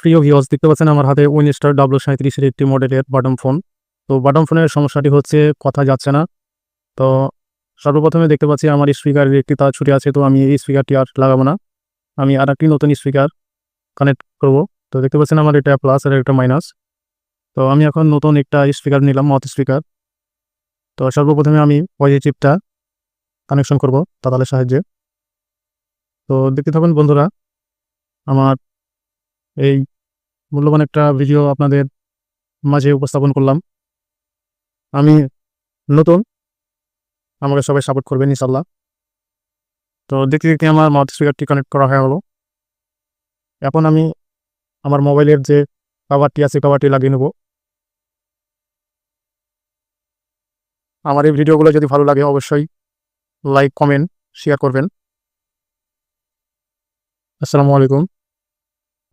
প্রিয় ভিউয়ার্স দেখতে পাচ্ছেন আমার হাতে উইনস্টার ডাব্লু সাঁত্রিশের একটি মডেলের বাটন ফোন তো বাটন ফোনের সমস্যাটি হচ্ছে, কথা যাচ্ছে না। তো সর্বপ্রথমে দেখতে পাচ্ছি আমার স্পিকারের একটি তার ছুটি আছে, তো আমি এই স্পিকারটি আর লাগাবো না। আমি আর একটি নতুন স্পিকার কানেক্ট করব। তো দেখতে পাচ্ছেন আমার এটা প্লাস আর একটা মাইনাস তো আমি এখন নতুন একটা স্পিকার নিলাম মত স্পিকার তো সর্বপ্রথমে আমি পজিটিভটা কানেকশন করব তাতালের সাহায্যে। তো দেখতে থাকুন বন্ধুরা, আমার এই মূল্যবান একটা ভিডিও আপনাদের মাঝে উপস্থাপন করলাম। আমি নতুন, আমাকে সবাই সাপোর্ট করবেন ইনশাল্লাহ তো দেখতে দেখতে আমার মাউথ স্পিকারটি কানেক্ট করা হয়ে গেলো। এখন আমি আমার মোবাইলের যে কাভারটি আছে কাভারটি লাগিয়ে নেব। আমার এই ভিডিওগুলো যদি ভালো লাগে, অবশ্যই লাইক কমেন্ট শেয়ার করবেন। আসসালামু আলাইকুম।